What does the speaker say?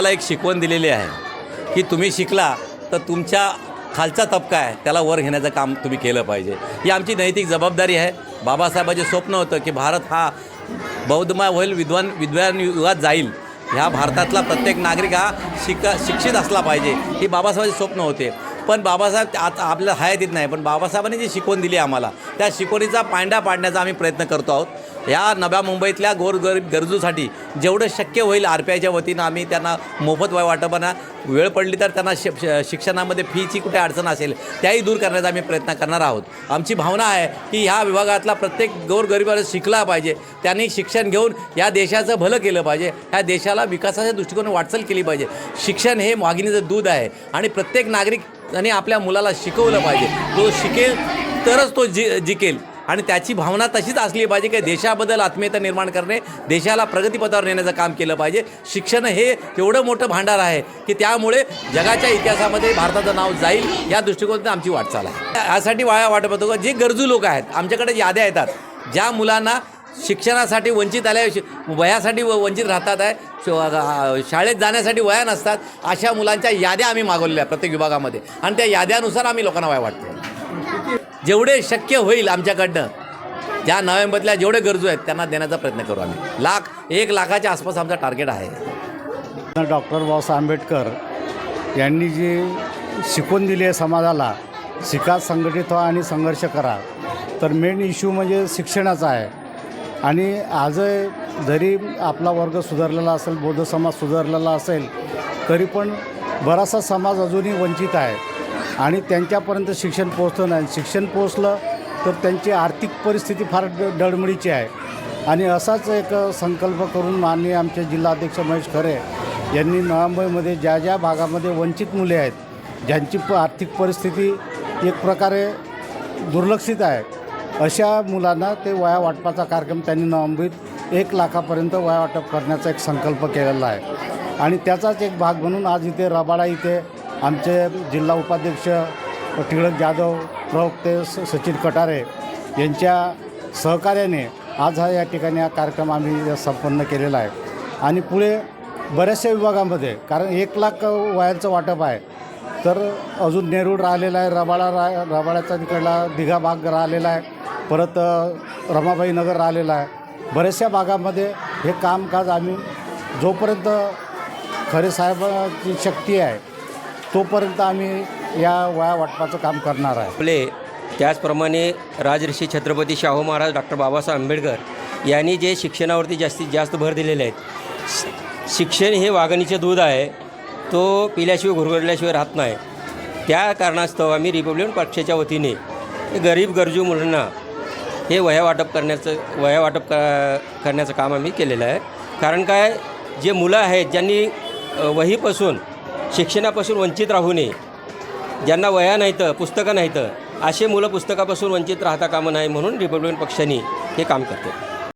मला एक शिकवण दिलेली आहे की तुम्ही शिकला तर तुमच्या खालचा तबका आहे त्याला वर घेण्याचं काम तुम्ही केलं पाहिजे. ही आमची नैतिक जबाबदारी आहे. बाबासाहेबाचे स्वप्न होतं की भारत हा बौद्धमय होईल विद्वान विद्वान युगात जाईल. ह्या भारतातला प्रत्येक नागरिक हा शिक शिक्षित असला पाहिजे ही बाबासाहेबाचे स्वप्न होते. पण बाबासाहेब आता आपल्याला हयात येत नाही पण बाबासाहेबांनी जी शिकवण दिली आम्हाला त्या शिकवणीचा पांडा पाडण्याचा आम्ही प्रयत्न करतो आहोत. या नव्या मुंबईतल्या गोरगरीब गरजूसाठी जेवढं शक्य होईल आर पी आयच्या वतीनं आम्ही त्यांना मोफत वाय वाटपाना वेळ पडली तर त्यांना शि श- शिक्षणामध्ये फीची कुठे अडचण असेल त्याही दूर करण्याचा आम्ही प्रयत्न करणार आहोत. आमची भावना आहे की ह्या विभागातला प्रत्येक गोरगरिबाला शिकला पाहिजे त्यांनी शिक्षण घेऊन या देशाचं भलं केलं पाहिजे ह्या देशाला विकासाच्या दृष्टिकोनातून वाटचाल केली पाहिजे. शिक्षण हे मागणीचं दूध आहे आणि प्रत्येक नागरिक आणि आपल्या मुलाला शिकवलं पाहिजे. तो शिकेल तरच तो जि जिकेल. आणि त्याची भावना तशीच असली पाहिजे की देशाबद्दल आत्मीयता निर्माण करणे देशाला प्रगतीपथावर नेण्याचं काम केलं पाहिजे. शिक्षण हे एवढं मोठं भांडार आहे की त्यामुळे जगाच्या इतिहासामध्ये भारताचं नाव जाईल या दृष्टिकोनातून आमची वाटचाल आहे. यासाठी वाया वाटत होतो जे गरजू लोक आहेत आमच्याकडे याद्या येतात ज्या मुलांना शिक्षणासाठी वंचित आल्या वयासाठी व- वंचित राहतात आहे शाळेत जाण्यासाठी वया नसतात अशा मुलांच्या याद्या आम्ही मागवलेल्या प्रत्येक विभागामध्ये. आणि त्या याद्यानुसार आम्ही लोकांना वया वाटतो जेवढे शक्य होईल आमच्याकडनं ज्या नोव्हेंबरला जेवढे गरजू आहेत त्यांना देण्याचा प्रयत्न करू आम्ही. लाख एक लाखाच्या आसपास आमचा टार्गेट आहे. डॉक्टर बाबासाहेब आंबेडकर यांनी जी शिकवून दिली आहे समाजाला शिका संघटित व्हा आणि संघर्ष करा. तर मेन इश्यू म्हणजे शिक्षणाचा आहे. आणि आज जरी आपला वर्ग सुधारलेला असेल बौद्ध समाज सुधारलेला असेल तरी पण बराचसा समाज अजूनही वंचित आहे. आणि त्यांच्यापर्यंत शिक्षण पोचलं नाही. शिक्षण पोचलं तर त्यांची आर्थिक परिस्थिती फार डळमळीची आहे. आणि असाच एक संकल्प करून माननीय आमचे जिल्हाध्यक्ष महेश खरे यांनी नवामुंबईमध्ये ज्या ज्या भागामध्ये वंचित मुले आहेत ज्यांची प आर्थिक परिस्थिती एक प्रकारे दुर्लक्षित आहे अशा मुलांना ते वया वाटपाचा कार्यक्रम त्यांनी नवमुंबईत एक लाखापर्यंत वया वाटप करण्याचा एक संकल्प केलेला आहे. आणि त्याचाच एक भाग म्हणून आज इथे रबाडा इथे आमचे जिल्हा उपाध्यक्ष टिळक जाधव प्रवक्ते स सचिन कटारे यांच्या सहकार्याने आज हा या ठिकाणी हा कार्यक्रम आम्ही संपन्न केलेला आहे. आणि पुढे बऱ्याचशा विभागामध्ये कारण एक लाख वयांचं वाटप आहे. तर अजून नेरूळ राहिलेला आहे रबाळा रा रबाळ्याचा तिकडला दिघा भाग राहिलेला आहे. परत रमाबाई नगर राहिलेला आहे. बऱ्याचशा भागामध्ये हे कामकाज आम्ही जोपर्यंत खरे साहेबाची शक्ती आहे तोपर्यंत आम्ही या वया वाटपाचं काम करणार आहे. आपले त्याचप्रमाणे राजर्षी छत्रपती शाहू महाराज डॉक्टर बाबासाहेब आंबेडकर यांनी जे शिक्षणावरती जास्तीत जास्त भर दिलेले आहेत शिक्षण हे वाघणीचे दूध आहे तो पिल्याशिवाय घुरघडल्याशिवाय राहत नाही. त्या कारणास्तव आम्ही रिपब्लिकन पक्षाच्या वतीने गरीब गरजू मुलांना हे वह्या वाटप करण्याचं वह्या वाटप क करण्याचं काम आम्ही केलेलं आहे. कारण काय जे मुलं आहेत ज्यांनी वहीपासून शिक्षणापासून वंचित राहू नये. ज्यांना वया नाहीतं पुस्तकं नाहीतं असे मुलं पुस्तकापासून वंचित राहता कामं नाही म्हणून रिपब्लिकन पक्षाने हे काम करते.